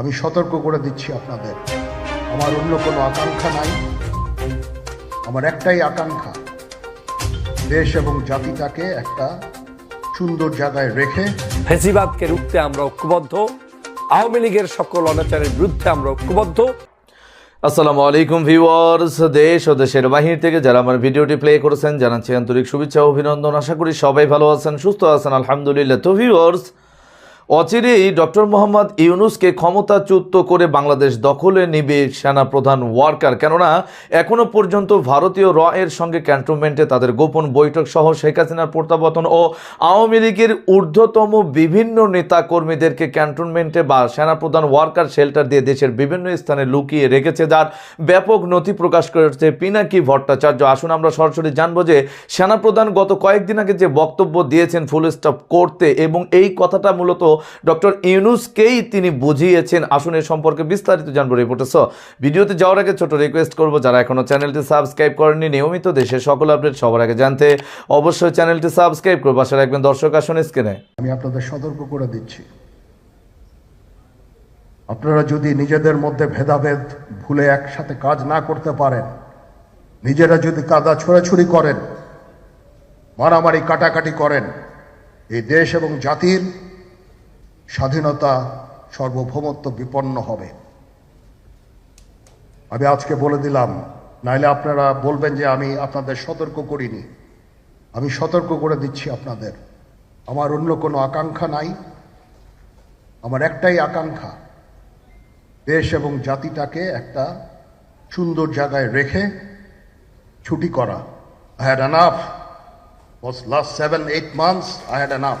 আমি সতর্ক করে দিচ্ছি আপনাদের। আমার অন্য কোনো আকাঙ্ক্ষা নাই। আমার একটাই আকাঙ্ক্ষা দেশ এবং জাতিটাকে একটা সুন্দর জায়গায় রেখে ফেসিবাদকে রুখতে আমরা ঐক্যবদ্ধ। আওয়ামী লীগের সকল অনাচারের বিরুদ্ধে আমরা ঐক্যবদ্ধ। আসসালামু আলাইকুম ভিউয়ার্স দেশ ও দেশের বাহির থেকে যারা আমার ভিডিওটি প্লে করেছেন জানাচ্ছি আন্তরিক শুভেচ্ছা ও অভিনন্দন। আশা করি সবাই ভালো আছেন সুস্থ আছেন আলহামদুলিল্লাহ। তো ভিউয়ার্স অচিরেই ডক্টর মোহাম্মদ ইউনুসকে ক্ষমতাচ্যুত করে বাংলাদেশ দখলে নিবে সেনাপ্রধান ওয়ার্কার। কেননা, এখনও পর্যন্ত ভারতীয় র এর সঙ্গে ক্যান্টনমেন্টে তাদের গোপন বৈঠক সহ শেখ হাসিনার প্রত্যাবর্তন ও আওয়ামী লীগের ঊর্ধ্বতম বিভিন্ন নেতা কর্মীদেরকে ক্যান্টনমেন্টে বা সেনাপ্রধান ওয়ার্কার শেল্টার দিয়ে দেশের বিভিন্ন স্থানে লুকিয়ে রেখেছে, যার ব্যাপক নথি প্রকাশ করেছে পিনাকি ভট্টাচার্য। আসুন আমরা সরাসরি জানব যে সেনাপ্রধান গত কয়েকদিন আগে যে বক্তব্য দিয়েছেন ফুল স্টপ করতে এবং এই কথাটা মূলত ডক্টর ইউনুসকেই তিনি বুঝিয়েছেন। আসুন এ সম্পর্কে বিস্তারিত জানব রিপোর্টে ভিডিওতে যাওয়ার আগে ছোট রিকোয়েস্ট করব, যারা এখনও চ্যানেলটি সাবস্ক্রাইব করেননি, নিয়মিত দেশের সকল আপডেট সবার আগে জানতে অবশ্যই চ্যানেলটি সাবস্ক্রাইব করব আশা রাখবেন দর্শক, আসুন স্ক্রিনে আমি আপনাদের সতর্ক করে দিচ্ছি। আপনারা যদি নিজেদের মধ্যে ভেদাভেদ ভুলে একসাথে কাজ না করতে পারেন, নিজেরা যদি কাদা ছোড়াছুড়ি করেন, মারামারি কাটাকাটি করেন, এই দেশ এবং জাতির স্বাধীনতা সার্বভৌমত্ব বিপন্ন হবে। আমি আজকে বলে দিলাম, নাইলে আপনারা বলবেন যে আমি আপনাদের সতর্ক করিনি। আমি সতর্ক করে দিচ্ছি আপনাদের। আমার অন্য কোনো আকাঙ্ক্ষা নাই। আমার একটাই আকাঙ্ক্ষা, দেশ এবং জাতিটাকে একটা সুন্দর জায়গায় রেখে ছুটি করা। I had enough was last seven eight months I had enough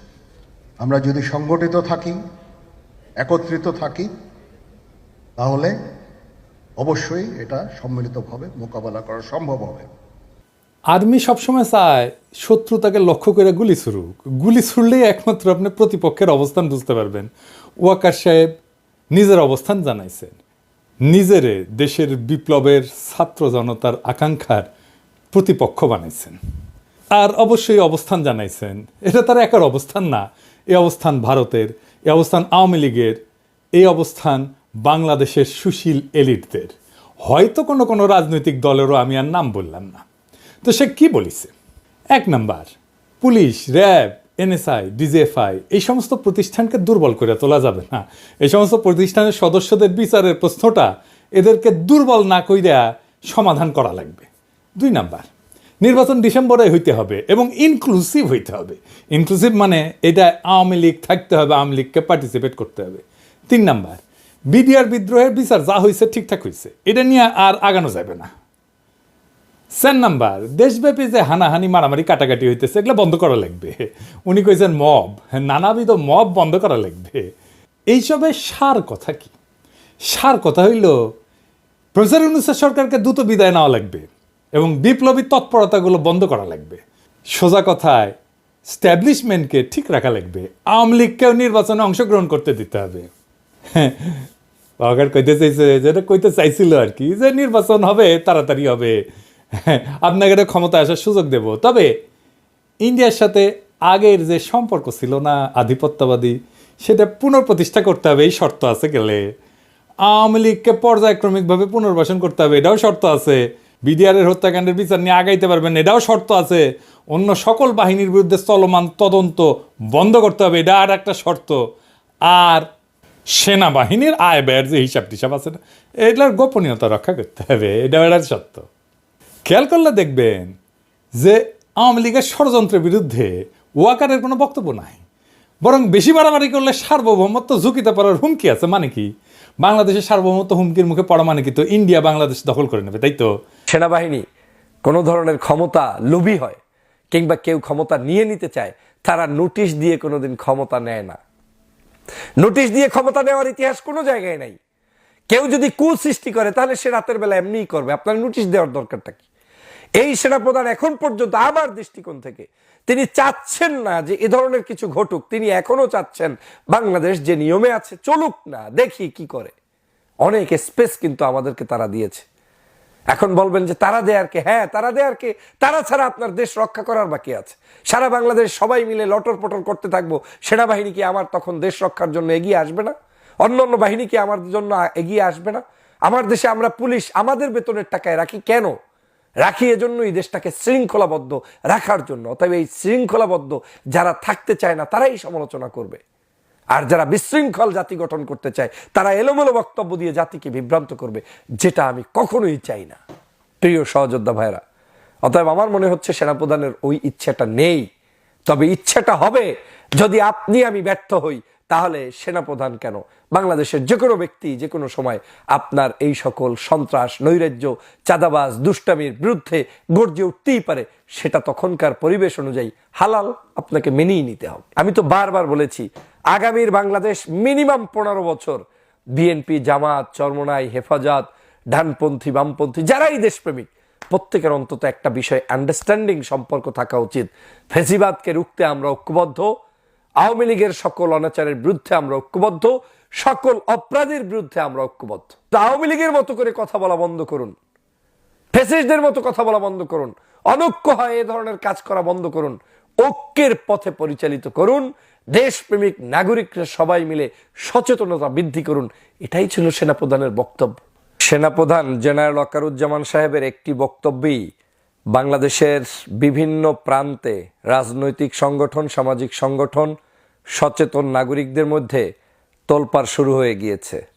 আমরা যদি সংগঠিত থাকি, একত্রিত থাকি, তাহলে অবশ্যই এটা সম্মিলিতভাবে মোকাবেলা করা সম্ভব হবে। আর্মি সবসময় চায় শত্রু তাকে লক্ষ্য করে গুলি ছুড়ুক। গুলি ছুড়লেই একমাত্র আপনি প্রতিপক্ষের অবস্থান বুঝতে পারবেন। ওয়াকার সাহেব নিজের অবস্থান জানাইছেন। নিজেরে দেশের বিপ্লবের ছাত্র জনতার আকাঙ্ক্ষার প্রতিপক্ষ বানাইছেন। আর অবশ্যই অবস্থান জানাইছেন। এটা তার একার অবস্থান না। এই অবস্থান ভারতের, এ অবস্থান আওয়ামী লীগের এই অবস্থান বাংলাদেশের সুশীল এলিটদের। হয়তো কোনো কোনো রাজনৈতিক দলেরও আমি আর নাম বললাম না। তো সে কি বলিছে? এক number, police, RAB, NSI, DGFI, এই সমস্ত প্রতিষ্ঠানকে দুর্বল করে তোলা যাবে না। এই সমস্ত প্রতিষ্ঠানের সদস্যদের বিচারের প্রশ্নটা এদেরকে দুর্বল না কইরা সমাধান করা লাগবে। দুই নাম্বার নির্বাচন ডিসেম্বরে হইতে হবে এবং ইনক্লুসিভ হইতে হবে। ইনক্লুসিভ মানে এটা আওয়ামী লীগ থাকতে হবে, আওয়ামী লীগকে পার্টিসিপেট করতে হবে। তিন নাম্বার, বিডিআর বিদ্রোহের বিচার যা হয়েছে ঠিকঠাক হয়েছে এটা নিয়ে আর আগানো যাবে না। চার নাম্বার, দেশব্যাপী যে হানাহানি, মারামারি, কাটাকাটি হইতেছে, এগুলো বন্ধ করা লাগবে। উনি কইছেন মব, নানাবিধ মব বন্ধ করা লাগবে। এইসবের সার কথা কি? সার কথা হইল প্রফেসর ইউনুসের সরকারকে দ্রুত বিদায় নেওয়া লাগবে। এবং বিপ্লবী তৎপরতাগুলো বন্ধ করা লাগবে। সোজা কথায় স্ট্যাবলিশমেন্টকে ঠিক রাখা লাগবে। আওয়ামী লীগকেও নির্বাচনে অংশগ্রহণ করতে দিতে হবে। বাগার কইতে চাইছে যেটা কইতে চাইছিল আর কি, যে নির্বাচন হবে, তাড়াতাড়ি হবে। আপনাকে এটা ক্ষমতা আসার সুযোগ দেব। তবে ইন্ডিয়ার সাথে আগের যে সম্পর্ক ছিল না, আধিপত্যবাদী, সেটা পুনঃপ্রতিষ্ঠা করতে হবে, এই শর্ত আছে গেলে। আওয়ামী লীগকে পর্যায়ক্রমিকভাবে পুনর্বাসন করতে হবে, এটাও শর্ত আছে। বিডিআরের হত্যাকাণ্ডের বিচার নিয়ে আগাইতে পারবেন এটাও শর্ত আছে। অন্য সকল বাহিনীর বিরুদ্ধে চলমান তদন্ত বন্ধ করতে হবে। এটা আর একটা শর্ত। আর সেনাবাহিনীর আয় ব্যয়ের যে হিসাব টিসাব আছে না, এটার গোপনীয়তা রক্ষা করতে হবে। এটা এটার সত্য খেয়াল করলে দেখবেন যে আওয়ামী লীগের ষড়যন্ত্রের বিরুদ্ধে ওয়াকারের কোনো বক্তব্য নাই। বরং বেশি বাড়াবাড়ি করলে সার্বভৌমত্ব ঝুঁকিতে পড়ার হুমকি আছে। মানে কি? বাংলাদেশের সার্বভৌমত্ব হুমকির মুখে পড়া মানে কি? তো ইন্ডিয়া বাংলাদেশ দখল করে নেবে, তাই তো? সেনাবাহিনী কোনো ধরনের ক্ষমতা লোভী হয় কিংবা কেউ ক্ষমতা নিয়ে নিতে চায়, তারা নোটিশ দিয়ে কোনোদিন ক্ষমতা নেয় না। নোটিশ দিয়ে ক্ষমতা নেওয়ার ইতিহাস কোনো জায়গায় নাই। কেউ যদি কু সৃষ্টি করে, তাহলে সে রাতের বেলা এমনিই করবে। আপনার নোটিশ দেওয়ার দরকারটা কি? এই সেনাপ্রধান এখন পর্যন্ত আমার দৃষ্টিকোণ থেকে তিনি চাচ্ছেন না যে এ ধরনের কিছু ঘটুক। তিনি এখনও চাচ্ছেন বাংলাদেশ যে নিয়মে আছে চলুক না, দেখি কি করে। অনেক স্পেস কিন্তু আমাদেরকে তারা দিয়েছে। এখন বলবেন যে, তারা দেয়ার কে? হ্যাঁ তারা দেয়ার কে? তারা ছাড়া আপনার দেশ রক্ষা করার বাকি আছে। সারা বাংলাদেশ সবাই মিলে লটর পটর করতে থাকব। সেনাবাহিনী কি আমার তখন দেশ রক্ষার জন্য এগিয়ে আসবে না? অন্য অন্য বাহিনী কি আমার জন্য এগিয়ে আসবে না? আমার দেশে আমরা পুলিশ আমাদের বেতনের টাকায় রাখি কেন? রাখি এজন্যই দেশটাকে শৃঙ্খলাবদ্ধ রাখার জন্য। অতএব এই শৃঙ্খলাবদ্ধ যারা থাকতে চায় না, তারাই সমালোচনা করবে। আর যারা বিশৃঙ্খল জাতি গঠন করতে চায়, তারা এলোমেলো বক্তব্য দিয়ে জাতিকে বিভ্রান্ত করবে, যেটা আমি কখনোই চাই না। প্রিয় সহযোদ্ধা ভাইরা অতএব আমার মনে হচ্ছে সেনাপ্রধানের ওই ইচ্ছাটা নেই। তবে ইচ্ছাটা হবে, যদি আপনি আমি ব্যর্থ হই তাহলে সেনাপ্রধান কেন? বাংলাদেশের যে কোনো ব্যক্তি যে কোনো সময় আপনার এই সকল সন্ত্রাস, নৈরাজ্য, চাঁদাবাজ, দুষ্টামির বিরুদ্ধে গর্জে উঠতেই পারে, সেটা তখনকার পরিবেশ অনুযায়ী হালাল আপনাকে মেনেই নিতে হবে। আমি তো বারবার বলেছি, আগামীর বাংলাদেশ মিনিমাম পনেরো বছর, বিএনপি, জামাত, চরমনাই, হেফাজত, ডানপন্থী, বামপন্থী, যারাই দেশপ্রেমিক, প্রত্যেকের অন্তত একটা বিষয় আন্ডারস্ট্যান্ডিং সম্পর্ক থাকা উচিত। ফেসিবাদকে রুখতে আমরা ঐক্যবদ্ধ আওয়ামী লীগের সকল অনাচারের বিরুদ্ধে আমরা ঐক্যবদ্ধ, সকল অপরাধীর বিরুদ্ধে আমরা ঐক্যবদ্ধ। আওয়ামী লীগের মতো করে কথা বলা বন্ধ করুন। ফেসিস্টদের মতো কথা বলা বন্ধ করুন। অনৈক্য হয় এ ধরনের কাজ করা বন্ধ করুন। ঐক্যের পথে পরিচালিত করুন। দেশপ্রেমিক নাগরিকরা সবাই মিলে সচেতনতা বৃদ্ধি করুন। এটাই ছিল সেনাপ্রধানের বক্তব্য। সেনাপ্রধান জেনারেল অকারুজ্জামান সাহেবের একটি বক্তব্যেই বাংলাদেশের বিভিন্ন প্রান্তে রাজনৈতিক সংগঠন সামাজিক সংগঠন সচেতন নাগরিকদের মধ্যে তোলপাড় শুরু হয়ে গিয়েছে।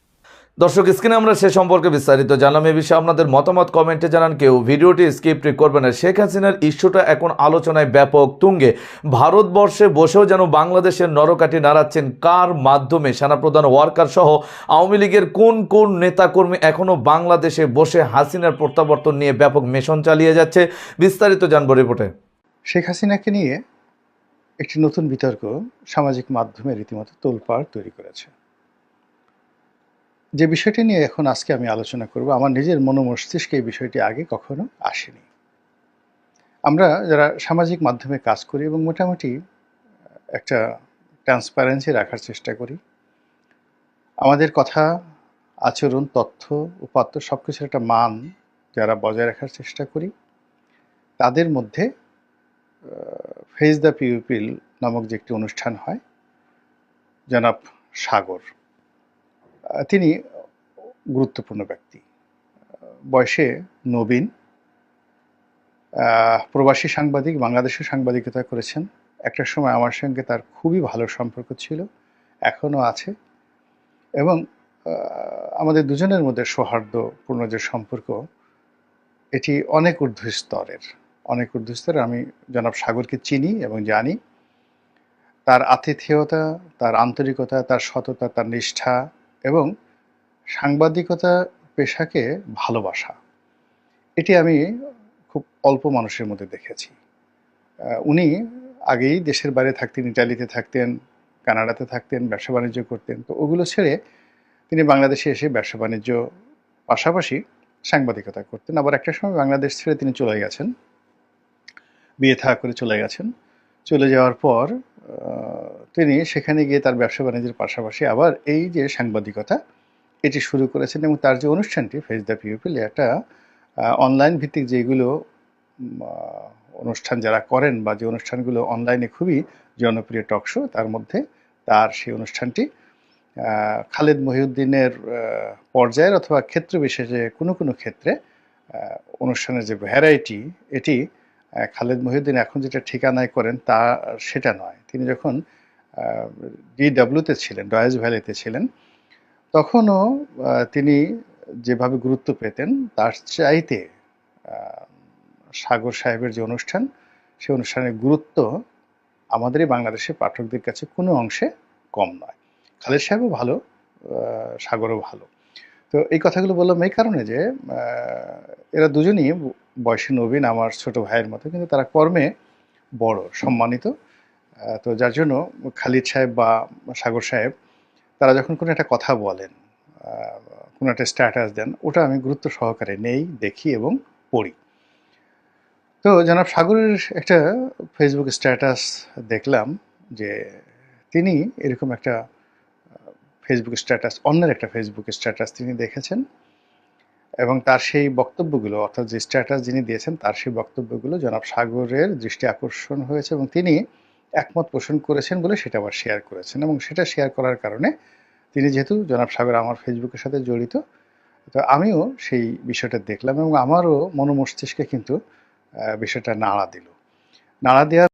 দর্শক, স্ক্রিনে আমরা সে সম্পর্কে বিস্তারিত জানলাম। এ বিষয়ে আপনাদের মতামত, কমেন্টে জানান কেউ। ভিডিওটি স্কিপ করবেন না। শেখ হাসিনার ইস্যুটা এখন আলোচনায় ব্যাপক তুঙ্গে। ভারতবর্ষে বসেও যেন বাংলাদেশের নরকাঠি নাড়াচ্ছেন কার মাধ্যমে? সেনাপ্রধান, ওয়ার্কার সহ আওয়ামী লীগের কোন কোন নেতাকর্মী এখনও বাংলাদেশে বসে হাসিনার প্রত্যাবর্তন নিয়ে ব্যাপক মিশন চালিয়ে যাচ্ছে? বিস্তারিত জানব রিপোর্টে। শেখ হাসিনাকে নিয়ে একটি নতুন বিতর্ক সামাজিক মাধ্যমে রীতিমতো তোলপাড় তৈরি করেছে। যে বিষয়টি নিয়ে এখন আজকে আমি আলোচনা করব, আমার নিজের মনোমস্তিষ্কে এই বিষয়টি আগে কখনো আসেনি। আমরা যারা সামাজিক মাধ্যমে কাজ করি এবং মোটামুটি একটা ট্রান্সপারেন্সি রাখার চেষ্টা করি, আমাদের কথা, আচরণ, তথ্য, উপাত্ত সব কিছুর একটা মান যারা বজায় রাখার চেষ্টা করি, তাদের মধ্যে ফেজ দ্য পিউপিল নামক যে একটি অনুষ্ঠান হয়, জনাব সাগর। তিনি গুরুত্বপূর্ণ ব্যক্তি। বয়সে নবীন। প্রবাসী সাংবাদিক, বাংলাদেশে সাংবাদিকতা করেছেন। একটা সময় আমার সঙ্গে তার খুবই ভালো সম্পর্ক ছিল, এখনও আছে। এবং আমাদের দুজনের মধ্যে সৌহার্দ্যপূর্ণ যে সম্পর্ক, এটি অনেক ঊর্ধ্ব স্তরের অনেক ঊর্ধ্ব স্তরের আমি জনাব সাগরকে চিনি এবং জানি। তার আতিথেয়তা, তার আন্তরিকতা, তার সততা, তার নিষ্ঠা এবং সাংবাদিকতা পেশাকে ভালোবাসা। এটি আমি খুব অল্প মানুষের মধ্যে দেখেছি। উনি আগেই দেশের বাইরে থাকতেন, ইটালিতে থাকতেন, কানাডাতে থাকতেন, ব্যবসা বাণিজ্য করতেন। তো ওগুলো ছেড়ে তিনি বাংলাদেশে এসে ব্যবসা বাণিজ্য পাশাপাশি সাংবাদিকতা করতেন। আবার একটা সময় বাংলাদেশ ছেড়ে তিনি চলে গেছেন। বিয়ে থা করে চলে গেছেন। চলে যাওয়ার পর তিনি সেখানে গিয়ে তার ব্যবসা বাণিজ্যের পাশাপাশি আবার এই যে সাংবাদিকতা, এটি শুরু করেছেন এবং তার যে অনুষ্ঠানটি ফেস দ্য পিউপিল একটা অনলাইন ভিত্তিক যেগুলো অনুষ্ঠান যারা করেন বা যে অনুষ্ঠানগুলো অনলাইনে খুবই জনপ্রিয় টক শো তার মধ্যে তার সেই অনুষ্ঠানটি খালেদ মহিউদ্দিনের পর্যায়ের অথবা ক্ষেত্র বিশেষে কোনো কোনো ক্ষেত্রে অনুষ্ঠানের যে ভ্যারাইটি এটি খালেদ মহিউদ্দিন এখন যেটা ঠিকানায় করেন তা সেটা নয়। তিনি যখন ডিডাব্লিউতে ছিলেন ডয়েস ভ্যালিতে ছিলেন, তখনও তিনি যেভাবে গুরুত্ব পেতেন, তার চাইতে সাগর সাহেবের যে অনুষ্ঠান সেই অনুষ্ঠানের গুরুত্ব আমাদের এই বাংলাদেশের পাঠকদের কাছে কোনো অংশে কম নয়। খালেদ সাহেবও ভালো সাগরও ভালো। তো এই কথাগুলো বললাম এই কারণে যে এরা দুজনই বয়সী নবীন আমার ছোট ভাইয়ের মতো, কিন্তু তারা কর্মে বড়, সম্মানিত। তো যার জন্য খালিদ সাহেব বা সাগর সাহেব, তারা যখন কোনো একটা কথা বলেন কোনো একটা স্ট্যাটাস দেন, ওটা আমি গুরুত্ব সহকারে নেই, দেখি এবং পড়ি। তো জনাব সাগরের একটা ফেসবুক স্ট্যাটাস দেখলাম যে তিনি এরকম একটা ফেসবুক স্ট্যাটাস অন্যের একটা ফেসবুক স্ট্যাটাস তিনি দেখেছেন। এবং তার সেই বক্তব্যগুলো, অর্থাৎ যে স্ট্যাটাস যিনি দিয়েছেন, তার সেই বক্তব্যগুলো জনাব সাগরের দৃষ্টি আকর্ষণ হয়েছে এবং তিনি একমত পোষণ করেছেন বলে সেটা আবার শেয়ার করেছেন এবং সেটা শেয়ার করার কারণে তিনি যেহেতু জনাব সাগর আমার ফেসবুকের সাথে জড়িত, তো আমিও সেই বিষয়টা দেখলাম এবং আমারও মনোমস্তিষ্কে কিন্তু বিষয়টা নাড়া দিল। নাড়া দেওয়ার